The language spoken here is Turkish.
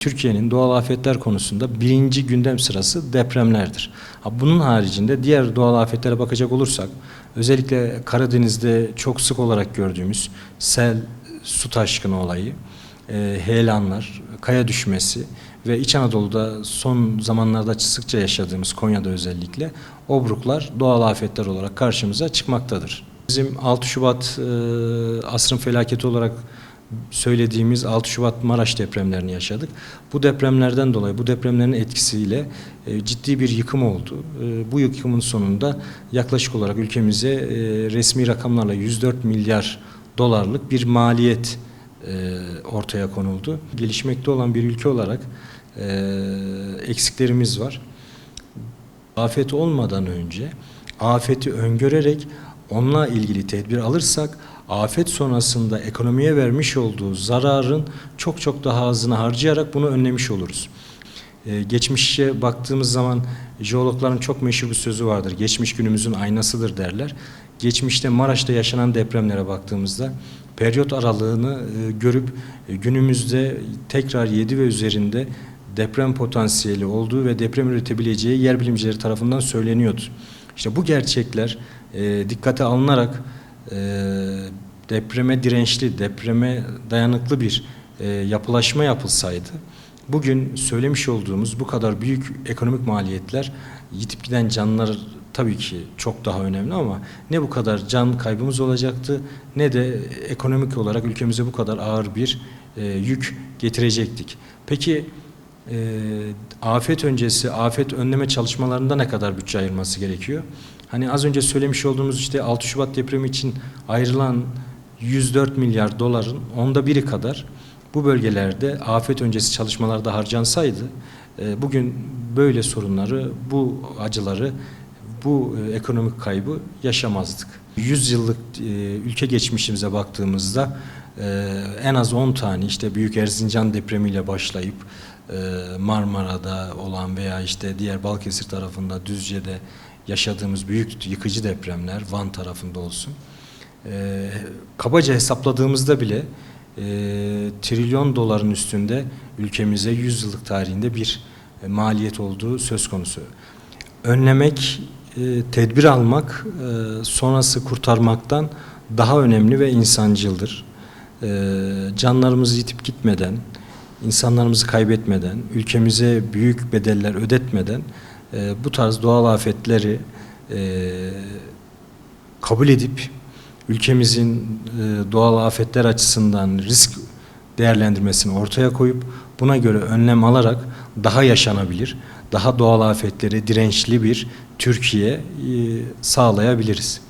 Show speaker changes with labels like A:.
A: Türkiye'nin doğal afetler konusunda birinci gündem sırası depremlerdir. Bunun haricinde diğer doğal afetlere bakacak olursak özellikle Karadeniz'de çok sık olarak gördüğümüz sel, su taşkını olayı, e, heyelanlar, kaya düşmesi ve İç Anadolu'da son zamanlarda sıkça yaşadığımız Konya'da özellikle obruklar doğal afetler olarak karşımıza çıkmaktadır. Bizim 6 Şubat e, asrın felaketi olarak söylediğimiz 6 Şubat Maraş depremlerini yaşadık. Bu depremlerden dolayı, bu depremlerin etkisiyle e, ciddi bir yıkım oldu. E, bu yıkımın sonunda yaklaşık olarak ülkemize e, resmi rakamlarla 104 milyar dolarlık bir maliyet e, ortaya konuldu. Gelişmekte olan bir ülke olarak e, eksiklerimiz var. Afet olmadan önce afeti öngörerek onunla ilgili tedbir alırsak afet sonrasında ekonomiye vermiş olduğu zararın çok çok daha azını harcayarak bunu önlemiş oluruz. Ee, geçmişe baktığımız zaman jeologların çok meşhur bir sözü vardır. Geçmiş günümüzün aynasıdır derler. Geçmişte Maraş'ta yaşanan depremlere baktığımızda periyot aralığını e, görüp e, günümüzde tekrar 7 ve üzerinde deprem potansiyeli olduğu ve deprem üretebileceği yer bilimcileri tarafından söyleniyordu. İşte bu gerçekler e, dikkate alınarak e, depreme dirençli, depreme dayanıklı bir e, yapılaşma yapılsaydı bugün söylemiş olduğumuz bu kadar büyük ekonomik maliyetler yitip giden canlar tabii ki çok daha önemli ama ne bu kadar can kaybımız olacaktı ne de ekonomik olarak ülkemize bu kadar ağır bir e, yük getirecektik. Peki e, afet öncesi, afet önleme çalışmalarında ne kadar bütçe ayırması gerekiyor? Hani az önce söylemiş olduğumuz işte 6 Şubat depremi için ayrılan 104 milyar doların onda biri kadar bu bölgelerde afet öncesi çalışmalarda harcansaydı e, bugün böyle sorunları, bu acıları, bu e, ekonomik kaybı yaşamazdık. 100 yıllık e, ülke geçmişimize baktığımızda e, en az 10 tane işte Büyük Erzincan depremiyle başlayıp Marmara'da olan veya işte diğer Balıkesir tarafında Düzce'de yaşadığımız büyük yıkıcı depremler Van tarafında olsun. E, kabaca hesapladığımızda bile e, trilyon doların üstünde ülkemize 100 yıllık tarihinde bir e, maliyet olduğu söz konusu. Önlemek, e, tedbir almak e, sonrası kurtarmaktan daha önemli ve insancıldır. E, canlarımızı yitip gitmeden, insanlarımızı kaybetmeden, ülkemize büyük bedeller ödetmeden e, bu tarz doğal afetleri e, kabul edip ülkemizin e, doğal afetler açısından risk değerlendirmesini ortaya koyup buna göre önlem alarak daha yaşanabilir, daha doğal afetlere dirençli bir Türkiye e, sağlayabiliriz.